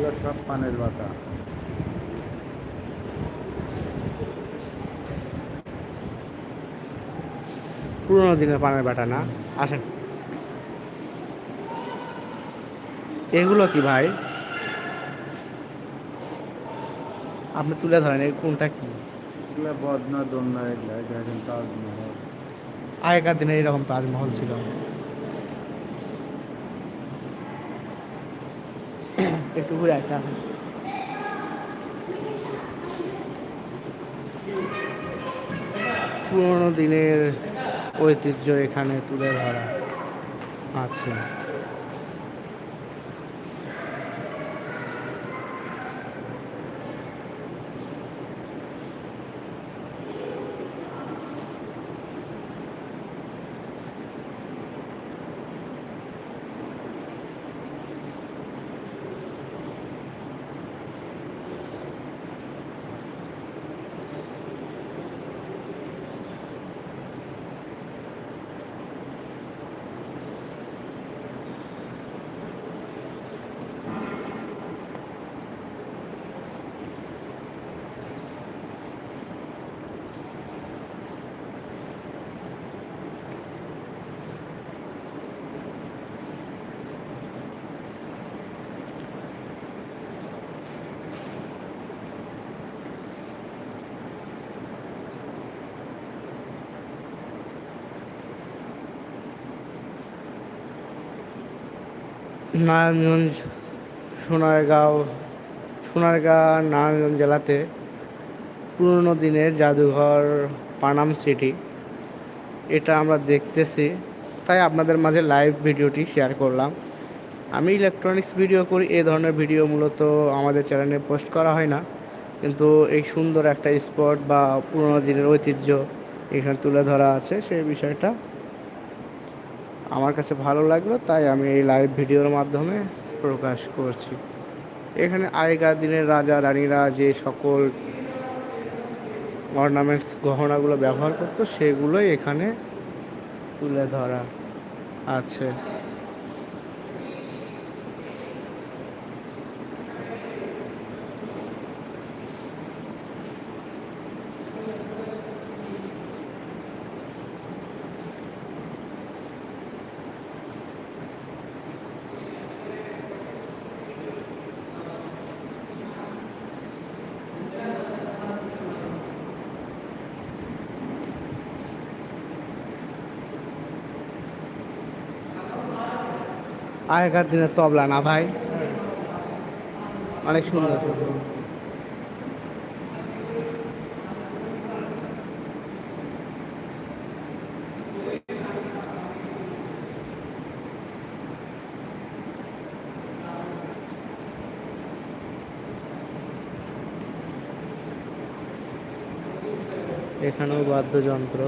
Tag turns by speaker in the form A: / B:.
A: এগুলো সব পানের পাতা
B: পুরোনো দিনের পানের বাটা না। আসেন। এগুলো কি ভাই? আপনি তুলে ধরেন এই কোনটা কি?
A: এগুলো বদনা দোলনা এগুলো তাজমহল।
B: আগেকার দিনে এরকম তাজমহল ছিল। একটু ঘুরে একটা পুরোনো দিনের ঐতিহ্য এখানে তুলে ধরা আছে। নারায়ণগঞ্জ, সোনারগাঁও, সোনারগাঁ, নারায়ণগঞ্জ জেলাতে পুরনো দিনের জাদুঘর পানাম সিটি। এটা আমরা দেখতেছি। তাই আপনাদের মাঝে লাইভ ভিডিওটি শেয়ার করলাম। আমি ইলেকট্রনিক্স ভিডিও করি, এ ধরনের ভিডিও মূলত আমাদের চ্যানেলে পোস্ট করা হয় না। কিন্তু এই সুন্দর একটা স্পট বা পুরনো দিনের ঐতিহ্য এখানে তুলে ধরা আছে, সেই বিষয়টা আমার কাছে ভালো লাগল, তাই আমি এই লাইভ ভিডিওর মাধ্যমে প্রকাশ করছি। এখানে আগেকার দিনের রাজা, রানীরা যে সকল অর্নামেন্টস গহনাগুলো ব্যবহার করতো, সেগুলোই এখানে তুলে ধরা আছে। আগেকার দিনের তবলা না ভাই। অনেক সুন্দর। এখানেও বাদ্যযন্ত্র।